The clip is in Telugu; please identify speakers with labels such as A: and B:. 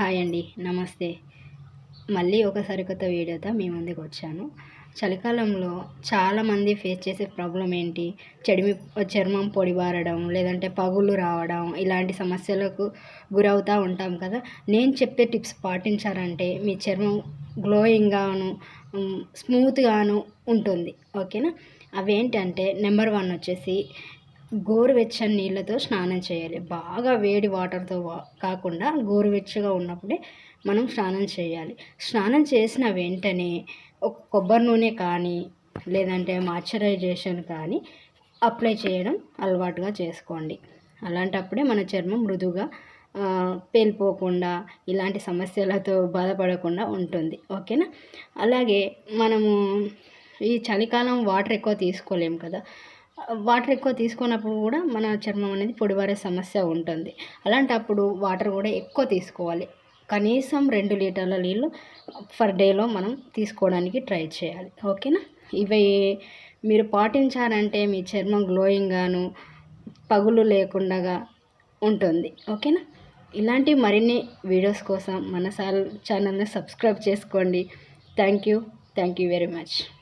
A: హాయ్ అండి నమస్తే. మళ్ళీ ఒక సరికొత్త వీడియోతో మీ ముందుకు వచ్చాను. చలికాలంలో చాలామంది ఫేస్ చేసే ప్రాబ్లం ఏంటి? చెడిమి చర్మం పొడిబారడం లేదంటే పగులు రావడం ఇలాంటి సమస్యలకు గురవుతూ ఉంటాం కదా. నేను చెప్పే టిప్స్ పాటించారంటే మీ చర్మం గ్లోయింగ్గాను స్మూత్గాను ఉంటుంది. ఓకేనా? అవేంటంటే నెంబర్ వన్ వచ్చేసి గోరువెచ్చని నీళ్ళతో స్నానం చేయాలి. బాగా వేడి వాటర్తో కాకుండా గోరువెచ్చగా ఉన్నప్పుడే మనం స్నానం చేయాలి. స్నానం చేసిన వెంటనే ఒక కొబ్బరి నూనె కానీ లేదంటే మాయిశ్చరైజేషన్ కానీ అప్లై చేయడం అలవాటుగా చేసుకోండి. అలాంటప్పుడే మన చర్మం మృదుగా పేలిపోకుండా ఇలాంటి సమస్యలతో బాధపడకుండా ఉంటుంది. ఓకేనా? అలాగే మనము ఈ చలికాలం వాటర్ ఎక్కువ తీసుకోలేము కదా. వాటర్ ఎక్కువ తీసుకున్నప్పుడు కూడా మన చర్మం అనేది పొడిబారే సమస్య ఉంటుంది. అలాంటప్పుడు వాటర్ కూడా ఎక్కువ తీసుకోవాలి. కనీసం రెండు లీటర్ల నీళ్ళు పర్ డేలో మనం తీసుకోవడానికి ట్రై చేయాలి. ఓకేనా? ఇవి మీరు పాటించారంటే మీ చర్మం గ్లోయింగ్గాను పగులు లేకుండా ఉంటుంది. ఓకేనా? ఇలాంటి మరిన్ని వీడియోస్ కోసం మన ఛానల్ని సబ్స్క్రైబ్ చేసుకోండి. Thank you. Thank you very much.